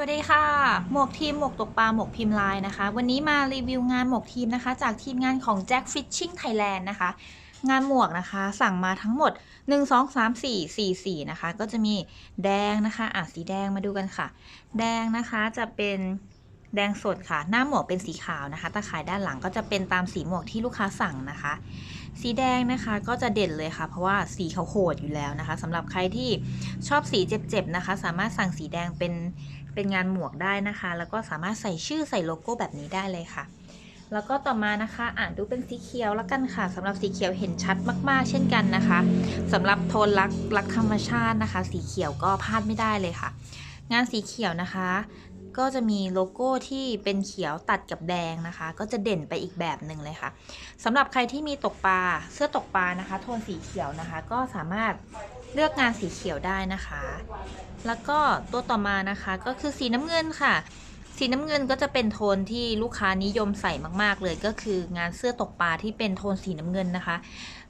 สวัสดีค่ะ หมวกทีมหมวกตกปลาหมวกพิมพ์ลายนะคะ วันนี้มารีวิวงานหมวกทีมนะคะ จากทีมงานของ Jack Fishing Thailand นะคะ งานหมวกนะคะสั่งมาทั้งหมด 1 2 3 4 4 4 นะคะ ก็จะมีแดงนะคะ อะสีแดงมาดูกันค่ะ แดงนะคะจะเป็นแดงสดค่ะ หน้าหมวกเป็นสีขาวนะคะตาข่ายด้านหลังก็จะเป็นตามสีหมวกที่ลูกค้าสั่งนะคะ สีแดงนะคะก็จะเด่นเลยค่ะ เพราะว่าสีเขาโหดอยู่แล้วนะคะสำหรับใครที่ชอบสีเจ็บๆนะคะ สามารถสั่งสีแดงเป็นเป็นงานหมวกได้นะคะ แล้วก็สามารถใส่ชื่อใส่โลโก้แบบนี้ได้เลยค่ะ แล้วก็ต่อมานะคะ อ่านดูเป็นสีเขียวแล้วกันค่ะสำหรับสีเขียวเห็นชัดมากๆ เช่นกันนะคะสำหรับโทนรักรักธรรมชาตินะคะ สีเขียวก็พลาดไม่ได้เลยค่ะ งานสีเขียวนะคะ ก็จะมีโลโก้ที่เป็นเขียวตัดกับแดงนะคะ ก็จะเด่นไปอีกแบบหนึ่งเลยค่ะสำหรับใครที่มีตกปลาเสื้อตกปลานะคะ โทนสีเขียวนะคะ ก็สามารถเลือกงานสีเขียวได้นะคะ แล้วก็ตัวต่อมานะคะก็คือสีน้ำเงินค่ะสีน้ำเงินก็จะเป็นโทนที่ลูกค้านิยมใส่มาก ๆ เลยก็คืองานเสื้อตกปลาที่เป็นโทนสีน้ำเงินนะคะ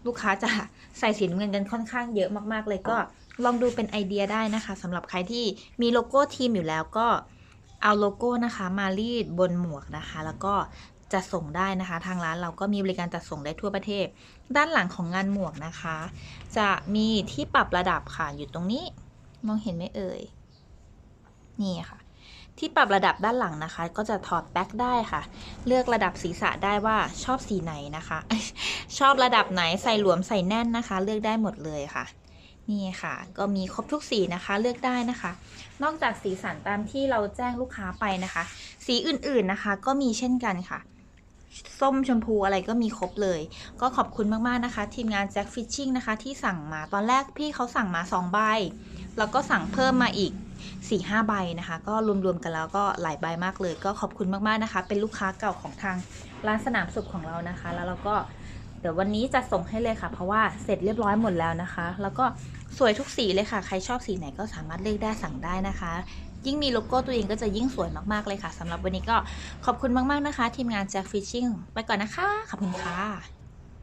ลูกค้าจะใส่สีน้ำเงินกันค่อนข้างเยอะมาก ๆ เลยก็ลองดูเป็นไอเดียได้นะคะสำหรับใครที่มีโลโก้ทีมอยู่แล้วก็ เอาโลโก้นะคะมารีดบนหมวกนะคะ แล้วก็จะส่งได้นะคะ ทางร้านเราก็มีบริการจัดส่งได้ทั่วประเทศ ด้านหลังของงานหมวกนะคะ จะมีที่ปรับระดับค่ะอยู่ตรงนี้ มองเห็นไหมเอ่ย นี่ค่ะ ที่ปรับระดับด้านหลังนะคะ ก็จะถอดแบ็คได้ค่ะ เลือกระดับศีรษะได้ว่าชอบสีไหนนะคะ ชอบระดับไหนใส่หลวมใส่แน่นนะคะ เลือกได้หมดเลยค่ะ นี่ค่ะ ก็มีครบทุกสีนะคะเลือกได้นะคะ นอกจากสีสันตามที่เราแจ้งลูกค้าไปนะคะ สีอื่นๆนะคะ ก็มีเช่นกันค่ะ ส้มชมพูอะไรก็มีครบเลย ก็ขอบคุณมากๆนะคะ ทีมงาน Jack Fishing นะคะ ที่สั่งมาตอนแรกพี่เขาสั่งมา2ใบแล้วก็สั่งเพิ่มมาอีก4 5ใบนะคะ ก็รวมๆกันแล้วก็หลายใบมากเลย ก็ขอบคุณมากๆนะคะ เป็นลูกค้าเก่าของทางร้านสนามสุขของเรานะคะ แล้วเราก็ เดี๋ยววันนี้จะส่งให้เลยค่ะ เพราะว่าเสร็จเรียบร้อยหมดแล้วนะคะ แล้วก็สวยทุกสีเลยค่ะ ใครชอบสีไหนก็สามารถเลือกได้สั่งได้นะคะ ยิ่งมีโลโก้ตัวเองก็จะยิ่งสวยมากๆเลยค่ะสำหรับวันนี้ก็ขอบคุณมากๆนะคะ ทีมงานแจ็คฟิชชิ่งไปก่อนนะคะ ขอบคุณค่ะ